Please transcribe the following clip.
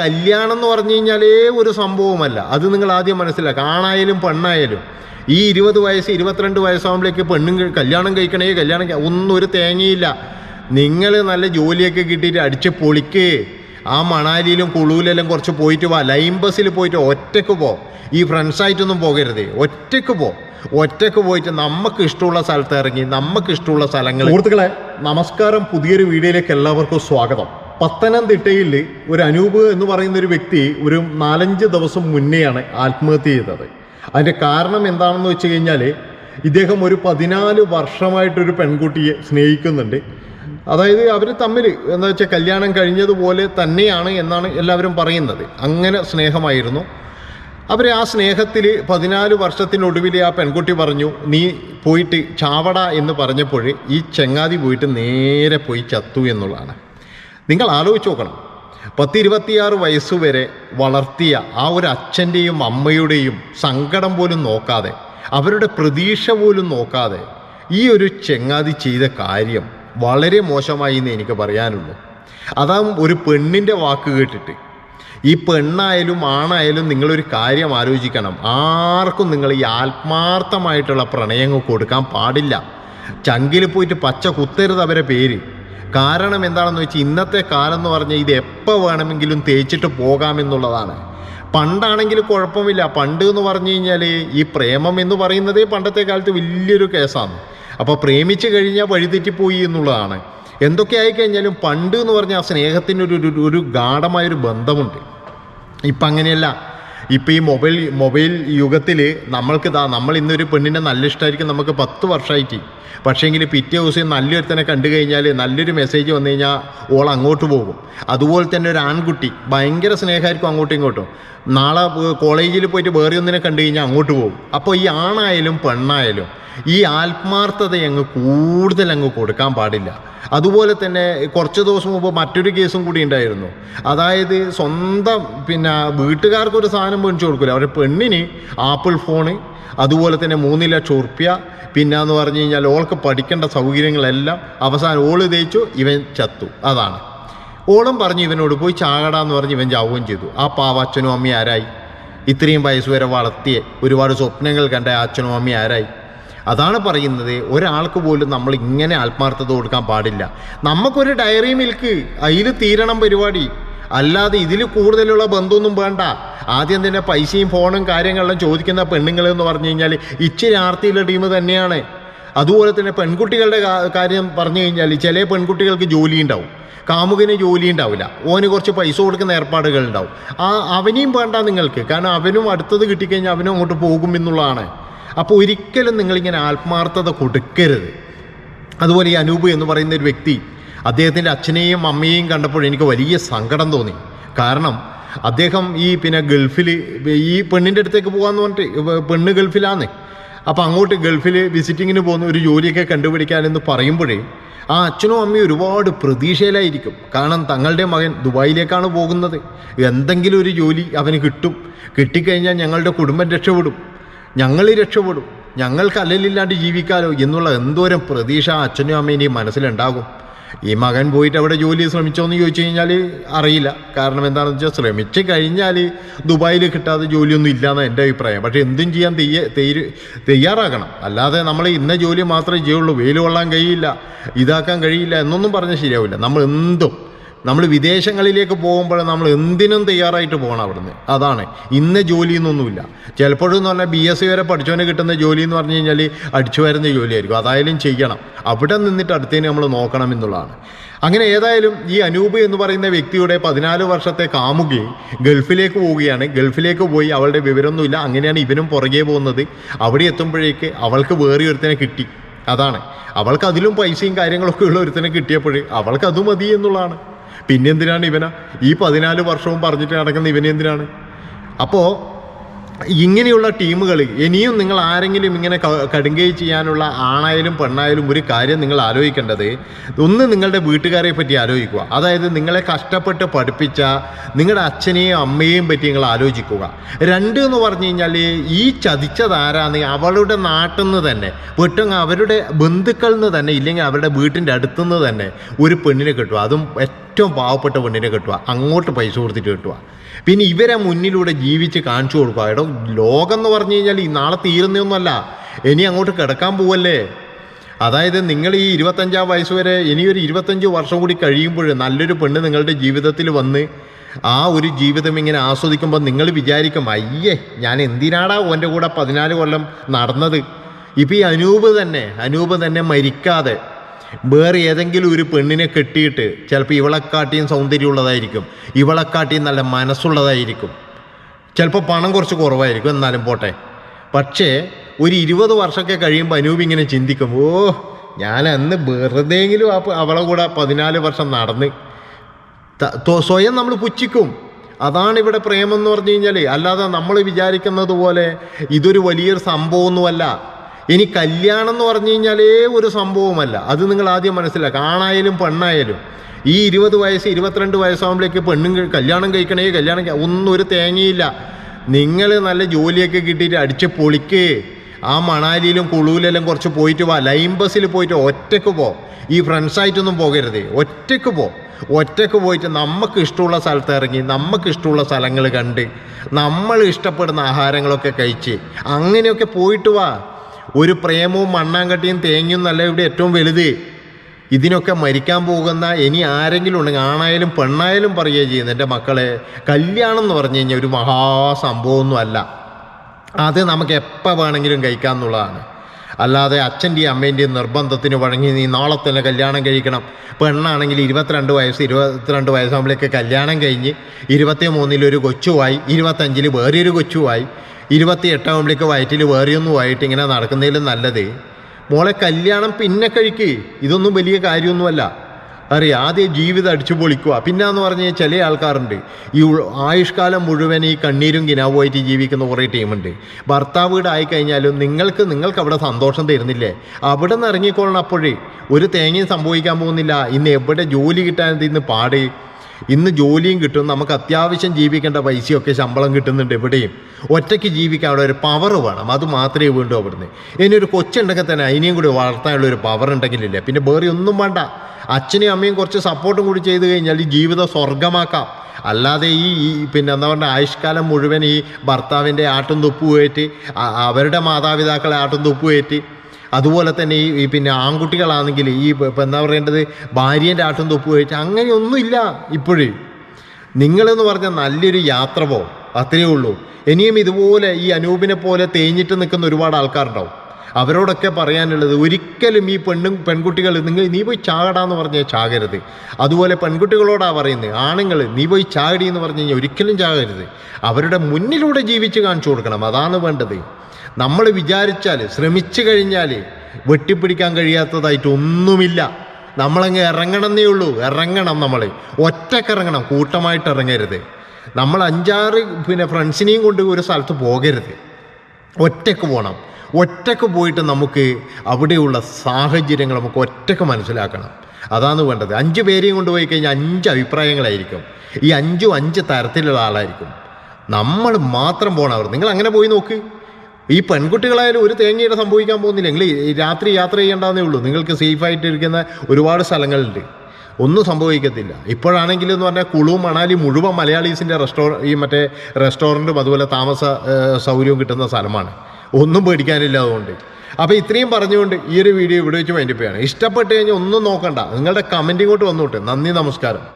കല്യാണം എന്ന് പറഞ്ഞു കഴിഞ്ഞാലേ ഒരു സംഭവമല്ല അത് നിങ്ങൾ ആദ്യം മനസ്സിലാക്കുക ആണായാലും പെണ്ണായാലും. ഈ ഇരുപത് വയസ്സ് ഇരുപത്തിരണ്ട് വയസ്സാകുമ്പോഴേക്ക് പെണ്ണും കല്യാണം കഴിക്കണേ കല്യാണം ഒന്നും ഒരു തേങ്ങയില്ല. നിങ്ങൾ നല്ല ജോലിയൊക്കെ കിട്ടിയിട്ട് അടിച്ച് പൊളിക്ക്. ആ മണാലിയിലും കുളുവിലെല്ലാം കുറച്ച് പോയിട്ട് വാ. ലൈൻ ബസ്സിൽ പോയിട്ട് ഒറ്റയ്ക്ക് പോ. ഈ ഫ്രണ്ട്സായിട്ടൊന്നും പോകരുത്. ഒറ്റയ്ക്ക് പോ. ഒറ്റയ്ക്ക് പോയിട്ട് നമുക്ക് ഇഷ്ടമുള്ള സ്ഥലത്ത് ഇറങ്ങി നമുക്ക് ഇഷ്ടമുള്ള സ്ഥലങ്ങൾ സുഹൃത്തുക്കളെ നമസ്കാരം. പുതിയൊരു വീഡിയോയിലേക്ക് എല്ലാവർക്കും സ്വാഗതം. പത്തനംതിട്ടയിൽ ഒരു അനൂപ് എന്ന് പറയുന്ന ഒരു വ്യക്തി ഒരു നാലഞ്ച് ദിവസം മുന്നെയാണ് ആത്മഹത്യ ചെയ്തത്. അതിന്റെ കാരണം എന്താണെന്ന് വെച്ച് കഴിഞ്ഞാൽ ഇദ്ദേഹം ഒരു പതിനാല് വർഷമായിട്ടൊരു പെൺകുട്ടിയെ സ്നേഹിക്കുന്നുണ്ട്. അതായത് അവർ തമ്മിൽ എന്താ വെച്ചാൽ കല്യാണം കഴിഞ്ഞതുപോലെ തന്നെയാണ് എന്നാണ് എല്ലാവരും പറയുന്നത്. അങ്ങനെ സ്നേഹമായിരുന്നു. അവർ ആ സ്നേഹത്തിൽ പതിനാല് വർഷത്തിനൊടുവിൽ ആ പെൺകുട്ടി പറഞ്ഞു നീ പോയിട്ട് ചാവട എന്ന് പറഞ്ഞപ്പോൾ ഈ ചെങ്ങാതി പോയിട്ട് നേരെ പോയി ചത്തു എന്നുള്ളതാണ്. നിങ്ങൾ ആലോചിച്ച് നോക്കണം. പത്തിരുപത്തിയാറ് വയസ്സുവരെ വളർത്തിയ ആ ഒരു അച്ഛന്റെയും അമ്മയുടെയും സങ്കടം പോലും നോക്കാതെ അവരുടെ പ്രതീക്ഷ പോലും നോക്കാതെ ഈ ഒരു ചെങ്ങാതി ചെയ്ത കാര്യം വളരെ മോശമായി എന്ന് എനിക്ക് പറയാനുള്ളൂ. അതാവും ഒരു പെണ്ണിന്റെ വാക്ക് കേട്ടിട്ട്. ഈ പെണ്ണായാലും ആണായാലും നിങ്ങളൊരു കാര്യം ആലോചിക്കണം. ആർക്കും നിങ്ങൾ ഈ ആത്മാർത്ഥമായിട്ടുള്ള പ്രണയങ്ങൾ കൊടുക്കാൻ പാടില്ല. ചങ്കിൽ പോയിട്ട് പച്ച കുത്തരുത് അവരെ പേര്. കാരണം എന്താണെന്ന് വെച്ചാൽ ഇന്നത്തെ കാലം എന്ന് പറഞ്ഞാൽ ഇത് എപ്പോൾ വേണമെങ്കിലും തേച്ചിട്ട് പോകാമെന്നുള്ളതാണ്. പണ്ടാണെങ്കിൽ കുഴപ്പമില്ല. പണ്ട് എന്ന് പറഞ്ഞു കഴിഞ്ഞാൽ ഈ പ്രേമം എന്ന് പറയുന്നതേ പണ്ടത്തെ കാലത്ത് വലിയൊരു കേസാണ്. അപ്പോൾ പ്രേമിച്ച് കഴിഞ്ഞാൽ വഴിതെറ്റിപ്പോയി എന്നുള്ളതാണ്. എന്തൊക്കെ ആയിക്കഴിഞ്ഞാലും പണ്ട് എന്ന് പറഞ്ഞാൽ ആ സ്നേഹത്തിനൊരു ഒരു- ഒരു ഗാഠമായൊരു ബന്ധമുണ്ട്. ഇപ്പം അങ്ങനെയല്ല ഇപ്പം ഈ മൊബൈൽ മൊബൈൽ യുഗത്തിൽ നമ്മൾക്ക് നമ്മൾ ഇന്നൊരു പെണ്ണിനെ നല്ല ഇഷ്ടമായിരിക്കും നമുക്ക് പത്ത് വർഷമായിട്ട് പക്ഷേങ്കിൽ പിറ്റേ ദിവസം നല്ലൊരുത്തനെ കണ്ടു കഴിഞ്ഞാൽ നല്ലൊരു മെസ്സേജ് വന്നു കഴിഞ്ഞാൽ ഓൾ അങ്ങോട്ട് പോകും. അതുപോലെ തന്നെ ഒരു ആൺകുട്ടി ഭയങ്കര സ്നേഹമായിരിക്കും അങ്ങോട്ടും ഇങ്ങോട്ടും. നാളെ കോളേജിൽ പോയിട്ട് വേറെ ഒന്നിനെ കണ്ടു കഴിഞ്ഞാൽ അങ്ങോട്ട് പോകും. അപ്പോൾ ഈ ആണായാലും പെണ്ണായാലും ഈ ആത്മാർത്ഥത അങ്ങ് കൂടുതൽ അങ്ങ് കൊടുക്കാൻ പാടില്ല. അതുപോലെ തന്നെ കുറച്ച് ദിവസം മുമ്പ് മറ്റൊരു കേസും കൂടി ഉണ്ടായിരുന്നു. അതായത് സ്വന്തം പിന്നെ വീട്ടുകാർക്കൊരു സാധനം മേടിച്ചു കൊടുക്കില്ല അവരുടെ പെണ്ണിന് ആപ്പിൾ ഫോണ് അതുപോലെ തന്നെ മൂന്ന് ലക്ഷം ഉറുപ്യ പിന്നെ എന്ന് പറഞ്ഞു കഴിഞ്ഞാൽ ഓൾക്ക് പഠിക്കേണ്ട സൗകര്യങ്ങളെല്ലാം അവസാനം ഓൾ തേച്ചു ഇവൻ ചത്തു. അതാണ്. ഓളും പറഞ്ഞു ഇവനോട് പോയി ചാകടാന്ന് പറഞ്ഞ് ഇവൻ ചാവുകയും ചെയ്തു. ആ പാവ അച്ഛനും അമ്മയും ആരായി? ഇത്രയും വയസ്സ് വരെ വളർത്തിയ ഒരുപാട് സ്വപ്നങ്ങൾ കണ്ട അച്ഛനും അമ്മയും ആരായി? അതാണ് പറയുന്നത് ഒരാൾക്ക് പോലും നമ്മൾ ഇങ്ങനെ ആത്മാർത്ഥത കൊടുക്കാൻ പാടില്ല. നമുക്കൊരു ഡയറി മിൽക്ക് അതിൽ തീരണം പരിപാടി. അല്ലാതെ ഇതിൽ കൂടുതലുള്ള ബന്ധമൊന്നും വേണ്ട. ആദ്യം തന്നെ പൈസയും ഫോണും കാര്യങ്ങളെല്ലാം ചോദിക്കുന്ന പെണ്ണുങ്ങൾ എന്ന് പറഞ്ഞു കഴിഞ്ഞാൽ ഇച്ചിരി ആർത്തിയുള്ള ടീം തന്നെയാണ്. അതുപോലെ തന്നെ പെൺകുട്ടികളുടെ കാര്യം പറഞ്ഞു കഴിഞ്ഞാൽ ചില പെൺകുട്ടികൾക്ക് ജോലി ഉണ്ടാവും. കാമുകന് ജോലി ഉണ്ടാവില്ല. ഓന് കുറച്ച് പൈസ കൊടുക്കുന്ന ഏർപ്പാടുകൾ ഉണ്ടാവും. ആ അവനെയും വേണ്ട നിങ്ങൾക്ക്. കാരണം അവനും അടുത്തത് കിട്ടിക്കഴിഞ്ഞാൽ അവനും അങ്ങോട്ട് പോകും എന്നുള്ളതാണ്. അപ്പോൾ ഒരിക്കലും നിങ്ങളിങ്ങനെ ആത്മാർത്ഥത കൊടുക്കരുത്. അതുപോലെ ഈ അനൂപ് എന്ന് പറയുന്ന ഒരു വ്യക്തി അദ്ദേഹത്തിന്റെ അച്ഛനെയും അമ്മയെയും കണ്ടപ്പോൾ എനിക്ക് വലിയ സങ്കടം തോന്നി. കാരണം അദ്ദേഹം ഈ പിന്നെ ഗൾഫിൽ ഈ പെണ്ണിന്റെ അടുത്തേക്ക് പോകാമെന്ന് പറഞ്ഞിട്ട് പെണ്ണ് ഗൾഫിലാന്ന്. അപ്പോൾ അങ്ങോട്ട് ഗൾഫിൽ വിസിറ്റിങ്ങിന് പോകുന്ന ഒരു ജോലിയൊക്കെ കണ്ടുപിടിക്കാനെന്ന് പറയുമ്പോഴേ ആ അച്ഛനും അമ്മയും ഒരുപാട് പ്രതീക്ഷയിലായിരിക്കും. കാരണം തങ്ങളുടെ മകൻ ദുബായിലേക്കാണ് പോകുന്നത്. എന്തെങ്കിലും ഒരു ജോലി അവന് കിട്ടും. കിട്ടിക്കഴിഞ്ഞാൽ ഞങ്ങളുടെ കുടുംബം രക്ഷപ്പെടും. ഞങ്ങൾ രക്ഷപ്പെടും. ഞങ്ങൾക്ക് അല്ലലില്ലാണ്ട് ജീവിക്കാലോ എന്നുള്ള എന്തോരം പ്രതീക്ഷ അച്ഛനും അമ്മേന്റെയും മനസ്സിലുണ്ടാകും. ഈ മകൻ പോയിട്ട് അവിടെ ജോലി ശ്രമിച്ചോ എന്ന് ചോദിച്ചു കഴിഞ്ഞാൽ അറിയില്ല. കാരണം എന്താണെന്ന് വെച്ചാൽ ശ്രമിച്ചു കഴിഞ്ഞാൽ ദുബായിൽ കിട്ടാതെ ജോലിയൊന്നും ഇല്ലയെന്ന് എന്റെ അഭിപ്രായം. പക്ഷേ എന്തും ചെയ്യാൻ തെയ്യ തെയ്യ തയ്യാറാകണം. അല്ലാതെ നമ്മൾ ഇന്ന ജോലി മാത്രമേ ചെയ്യുള്ളൂ. വെയിൽ കൊള്ളാൻ കഴിയില്ല. ഇതാക്കാൻ കഴിയില്ല എന്നൊന്നും പറഞ്ഞാൽ ശരിയാവില്ല. നമ്മൾ എന്തും നമ്മൾ വിദേശങ്ങളിലേക്ക് പോകുമ്പോൾ നമ്മൾ എന്തിനും തയ്യാറായിട്ട് പോകണം അവിടുന്ന്. അതാണ്. ഇന്ന ജോലി എന്നൊന്നുമില്ല ചിലപ്പോഴെന്ന് പറഞ്ഞാൽ ബി എസ് സി വരെ പഠിച്ചവന് കിട്ടുന്ന ജോലി എന്ന് പറഞ്ഞു കഴിഞ്ഞാൽ അടിച്ചു വരുന്ന ജോലിയായിരിക്കും. അതായാലും ചെയ്യണം. അവിടെ നിന്നിട്ട് അടുത്തതിന് നമ്മൾ നോക്കണം എന്നുള്ളതാണ്. അങ്ങനെ ഏതായാലും ഈ അനൂപ് എന്ന് പറയുന്ന വ്യക്തിയുടെ പതിനാല് വർഷത്തെ കാമുകി ഗൾഫിലേക്ക് പോവുകയാണ്. ഗൾഫിലേക്ക് പോയി അവളുടെ വിവരമൊന്നുമില്ല. അങ്ങനെയാണ് ഇവനും പുറകെ പോകുന്നത്. അവിടെ എത്തുമ്പോഴേക്ക് അവൾക്ക് വേറെ ഒരുത്തനെ കിട്ടി. അതാണ്. അവൾക്ക് അതിലും പൈസയും കാര്യങ്ങളൊക്കെ ഉള്ള ഒരുത്തനെ കിട്ടിയപ്പോൾ അവൾക്ക് അത് മതി എന്നുള്ളതാണ്. പിന്നെ എന്തിനാണ് ഇവനാ? ഈ പതിനാല് വർഷവും പറഞ്ഞിട്ട് നടക്കുന്ന ഇവനെന്തിനാണ് അപ്പോൾ ഇങ്ങനെയുള്ള ടീമുകൾ ഇനിയും നിങ്ങൾ ആരെങ്കിലും ഇങ്ങനെ കടുങ്കൈ ചെയ്യാനുള്ള ആണായാലും പെണ്ണായാലും ഒരു കാര്യം നിങ്ങൾ ആലോചിക്കേണ്ടത് ഒന്ന് നിങ്ങളുടെ വീട്ടുകാരെ പറ്റി ആലോചിക്കുക. അതായത് നിങ്ങളെ കഷ്ടപ്പെട്ട് പഠിപ്പിച്ച നിങ്ങളുടെ അച്ഛനെയും അമ്മയെയും പറ്റി നിങ്ങൾ ആലോചിക്കുക. രണ്ട് എന്ന് പറഞ്ഞു കഴിഞ്ഞാൽ ഈ ചതിച്ചതാരാന്ന് അവളുടെ നാട്ടിൽ നിന്ന് തന്നെ പെട്ടെന്ന് അവരുടെ ബന്ധുക്കളിൽ നിന്ന് തന്നെ ഇല്ലെങ്കിൽ അവരുടെ വീട്ടിന്റെ അടുത്തുനിന്ന് തന്നെ ഒരു പെണ്ണിനെ കിട്ടും. അതും ഏറ്റവും പാവപ്പെട്ട പെണ്ണിനെ കിട്ടുക. അങ്ങോട്ട് പൈസ കൊടുത്തിട്ട് കിട്ടുക. പിന്നെ ഇവരെ മുന്നിലൂടെ ജീവിച്ച് കാണിച്ചു കൊടുക്കുക. എടോ ലോകം എന്ന് പറഞ്ഞു കഴിഞ്ഞാൽ ഈ നാളെ തീരുന്നൊന്നുമല്ല ഇനി അങ്ങോട്ട് കിടക്കാൻ പോവല്ലേ? അതായത് നിങ്ങൾ ഈ ഇരുപത്തഞ്ചാം വയസ്സ് വരെ ഇനിയൊരു ഇരുപത്തഞ്ച് വർഷം കൂടി കഴിയുമ്പോൾ നല്ലൊരു പെണ്ണ് നിങ്ങളുടെ ജീവിതത്തിൽ വന്ന് ആ ഒരു ജീവിതം ഇങ്ങനെ ആസ്വദിക്കുമ്പോൾ നിങ്ങൾ വിചാരിക്കും അയ്യേ ഞാൻ എന്തിനാടാ ഓന്റെ കൂടെ പതിനാല് കൊല്ലം നടന്നത്? ഇപ്പം ഈ അനൂപ് തന്നെ അനൂപ് തന്നെ മരിക്കാതെ വേറെ ഏതെങ്കിലും ഒരു പെണ്ണിനെ കെട്ടിയിട്ട് ചിലപ്പോൾ ഇവളെക്കാട്ടിയും സൗന്ദര്യമുള്ളതായിരിക്കും ഇവളെക്കാട്ടിയും നല്ല മനസ്സുള്ളതായിരിക്കും. ചിലപ്പോൾ പണം കുറച്ച് കുറവായിരിക്കും എന്നാലും പോട്ടെ. പക്ഷേ ഒരു ഇരുപത് വർഷമൊക്കെ കഴിയുമ്പോൾ അനൂപ് ഇങ്ങനെ ചിന്തിക്കും ഓ ഞാൻ അന്ന് വെറുതെയെങ്കിലും ആ അവളെ കൂടെ പതിനാല് വർഷം നടന്ന് സ്വയം നമ്മൾ പുച്ഛിക്കും. അതാണ് ഇവിടെ പ്രേമം എന്ന് പറഞ്ഞു കഴിഞ്ഞാൽ അല്ലാതെ നമ്മൾ വിചാരിക്കുന്നത് പോലെ ഇതൊരു വലിയൊരു സംഭവമൊന്നുമല്ല. ഇനി കല്യാണം എന്ന് പറഞ്ഞു കഴിഞ്ഞാലേ ഒരു സംഭവമല്ല അത് നിങ്ങൾ ആദ്യം മനസ്സിലാക്കുക ആണായാലും പെണ്ണായാലും. ഈ ഇരുപത് വയസ്സ് ഇരുപത്തിരണ്ട് വയസ്സാകുമ്പോഴേക്ക് പെണ്ണും കല്യാണം കഴിക്കണേ കല്യാണം ഒന്നും ഒരു തേങ്ങയില്ല. നിങ്ങൾ നല്ല ജോലിയൊക്കെ കിട്ടിയിട്ട് അടിച്ച് പൊളിക്ക്. ആ മണാലിയിലും കുളുവിലെല്ലാം കുറച്ച് പോയിട്ട് വാ. ലൈൻ ബസ്സിൽ പോയിട്ട് ഒറ്റയ്ക്ക് പോ. ഈ ഫ്രണ്ട്സായിട്ടൊന്നും പോകരുത്. ഒറ്റയ്ക്ക് പോ. ഒറ്റയ്ക്ക് പോയിട്ട് നമുക്ക് ഇഷ്ടമുള്ള സ്ഥലത്ത് ഇറങ്ങി നമുക്ക് ഇഷ്ടമുള്ള സ്ഥലങ്ങൾ കണ്ട് നമ്മൾ ഇഷ്ടപ്പെടുന്ന ആഹാരങ്ങളൊക്കെ കഴിച്ച് അങ്ങനെയൊക്കെ പോയിട്ട് വാ. ഒരു പ്രേമവും മണ്ണാങ്കട്ടിയും തേങ്ങയും നല്ല ഇവിടെ ഏറ്റവും വലുത്. ഇതിനൊക്കെ മരിക്കാൻ പോകുന്ന ഇനി ആരെങ്കിലും ഉണ്ടെങ്കിൽ ആണായാലും പെണ്ണായാലും പറയുകയും ചെയ്യുന്നത്. എന്റെ മക്കളെ കല്യാണം എന്ന് പറഞ്ഞു കഴിഞ്ഞാൽ ഒരു മഹാസംഭവമൊന്നും അല്ല അത് നമുക്ക് എപ്പോൾ വേണമെങ്കിലും കഴിക്കാമെന്നുള്ളതാണ് അല്ലാതെ അച്ഛന്റെയും അമ്മേന്റെയും നിർബന്ധത്തിന് വഴങ്ങി നീ നാളെ തന്നെ കല്യാണം കഴിക്കണം. പെണ്ണാണെങ്കിൽ ഇരുപത്തിരണ്ട് വയസ്സ് ഇരുപത്തിരണ്ട് വയസ്സാകുമ്പോഴേക്ക് കല്യാണം കഴിഞ്ഞ് ഇരുപത്തി മൂന്നിലൊരു കൊച്ചുമായി ഇരുപത്തഞ്ചിൽ വേറൊരു കൊച്ചുമായി ഇരുപത്തി എട്ടാകുമ്പോഴേക്ക് വയറ്റിൽ വേറെയൊന്നുമായിട്ട് ഇങ്ങനെ നടക്കുന്നതിലും നല്ലത്. മോളെ കല്യാണം പിന്നെ കഴിക്ക്. ഇതൊന്നും വലിയ കാര്യമൊന്നുമല്ല. അറിയാം ആദ്യം ജീവിതം അടിച്ചു പൊളിക്കുക. പിന്നെന്ന് പറഞ്ഞാൽ ചില ആൾക്കാരുണ്ട്. ഈ ആയുഷ്കാലം മുഴുവൻ ഈ കണ്ണീരും കിനാവുമായിട്ട് ജീവിക്കുന്ന കുറേ ടീമുണ്ട്. ഭർത്താവ് വീട് ആയിക്കഴിഞ്ഞാലും നിങ്ങൾക്ക് നിങ്ങൾക്ക് അവിടെ സന്തോഷം തരുന്നില്ലേ? അവിടെ നിന്ന് ഇറങ്ങിക്കൊള്ളണം അപ്പോഴേ ഒരു തേങ്ങയും സംഭവിക്കാൻ പോകുന്നില്ല. ഇന്ന് എവിടെ ജോലി കിട്ടാൻ ഇന്ന് പാട്? ഇന്ന് ജോലിയും കിട്ടും നമുക്ക് അത്യാവശ്യം ജീവിക്കേണ്ട പൈസയൊക്കെ ശമ്പളം കിട്ടുന്നുണ്ട് എവിടെയും. ഒറ്റയ്ക്ക് ജീവിക്കാൻ അവിടെ ഒരു പവർ വേണം അത് മാത്രമേ വീണ്ടും അവിടുന്ന്. ഇനി ഒരു കൊച്ചുണ്ടെങ്കിൽ തന്നെ അതിനെയും കൂടി വളർത്താനുള്ള ഒരു പവർ ഉണ്ടെങ്കിലില്ല. പിന്നെ വേറെ ഒന്നും വേണ്ട. അച്ഛനെയും അമ്മയും കുറച്ച് സപ്പോർട്ടും കൂടി ചെയ്ത് കഴിഞ്ഞാൽ ഈ ജീവിതം സ്വർഗമാക്കാം അല്ലാതെ ഈ ഈ പിന്നെ എന്താ പറയുക ആയുഷ്കാലം മുഴുവൻ ഈ ഭർത്താവിന്റെ ആട്ടും തുപ്പുമായിട്ട് അവരുടെ മാതാപിതാക്കളെ ആട്ടും തുപ്പുമായിട്ട് അതുപോലെ തന്നെ ഈ പിന്നെ ആൺകുട്ടികളാണെങ്കിൽ ഈ ഇപ്പം എന്താ പറയേണ്ടത്? ഭാര്യന്റെ ആട്ടും തൊപ്പ് കഴിച്ച് അങ്ങനെയൊന്നുമില്ല ഇപ്പോഴേ. നിങ്ങളെന്ന് പറഞ്ഞാൽ നല്ലൊരു യാത്ര പോകും അത്രയേ ഉള്ളൂ. ഇനിയും ഇതുപോലെ ഈ അനൂപിനെ പോലെ തേഞ്ഞിട്ട് നിൽക്കുന്ന ഒരുപാട് ആൾക്കാരുണ്ടാവും. അവരോടൊക്കെ പറയാനുള്ളത് ഒരിക്കലും ഈ പെണ്ണും പെൺകുട്ടികൾ നിങ്ങൾ നീ പോയി ചാകടാന്ന് പറഞ്ഞാൽ ചാകരുത്. അതുപോലെ പെൺകുട്ടികളോടാ പറയുന്നത് ആണുങ്ങൾ നീ പോയി ചാകടി എന്ന് പറഞ്ഞു കഴിഞ്ഞാൽ ഒരിക്കലും ചാകരുത്. അവരുടെ മുന്നിലൂടെ ജീവിച്ച് കാണിച്ചു കൊടുക്കണം. അതാണ് വേണ്ടത്. നമ്മൾ വിചാരിച്ചാൽ ശ്രമിച്ചു കഴിഞ്ഞാൽ വെട്ടിപ്പിടിക്കാൻ കഴിയാത്തതായിട്ട് ഒന്നുമില്ല. നമ്മളങ്ങ് ഇറങ്ങണമെന്നേ ഉള്ളൂ. ഇറങ്ങണം നമ്മൾ ഒറ്റയ്ക്ക് ഇറങ്ങണം. കൂട്ടമായിട്ട് ഇറങ്ങരുത്. നമ്മൾ അഞ്ചാറ് പിന്നെ ഫ്രണ്ട്സിനെയും കൊണ്ട് ഒരു സ്ഥലത്ത് പോകരുത്. ഒറ്റയ്ക്ക് പോകണം ഒറ്റയ്ക്ക് പോയിട്ട് നമുക്ക് അവിടെയുള്ള സാഹചര്യങ്ങൾ നമുക്ക് ഒറ്റയ്ക്ക് മനസ്സിലാക്കണം. അതാണ് വേണ്ടത്. അഞ്ച് പേരെയും കൊണ്ടുപോയി കഴിഞ്ഞാൽ അഞ്ച് അഭിപ്രായങ്ങളായിരിക്കും. ഈ അഞ്ചും അഞ്ച് തരത്തിലുള്ള ആളായിരിക്കും. നമ്മൾ മാത്രം പോകണം അവർ നിങ്ങൾ അങ്ങനെ പോയി നോക്ക്. ഈ പെൺകുട്ടികളായാലും ഒരു തേങ്ങയുടെ സംഭവിക്കാൻ പോകുന്നില്ല. നിങ്ങൾ ഈ രാത്രി യാത്ര ചെയ്യേണ്ടതേ ഉള്ളൂ. നിങ്ങൾക്ക് സേഫായിട്ട് ഇരിക്കുന്ന ഒരുപാട് സ്ഥലങ്ങളുണ്ട്. ഒന്നും സംഭവിക്കത്തില്ല. ഇപ്പോഴാണെങ്കിൽ എന്ന് പറഞ്ഞാൽ കുളു മണാലി മുഴുവൻ മലയാളീസിന്റെ റെസ്റ്റോ ഈ മറ്റേ റെസ്റ്റോറന്റും അതുപോലെ താമസ സൗകര്യവും കിട്ടുന്ന സ്ഥലമാണ്. ഒന്നും പേടിക്കാനില്ല അതുകൊണ്ട്. അപ്പോൾ ഇത്രയും പറഞ്ഞുകൊണ്ട് ഈ ഒരു വീഡിയോ ഇവിടെ വെച്ച് വൈൻഡപ്പ് ചെയ്യാണ്. ഇഷ്ടപ്പെട്ട് കഴിഞ്ഞാൽ ഒന്നും നോക്കണ്ട. നിങ്ങളുടെ കമന്റ് ഇങ്ങോട്ട് വന്നോട്ടെ. നന്ദി നമസ്കാരം.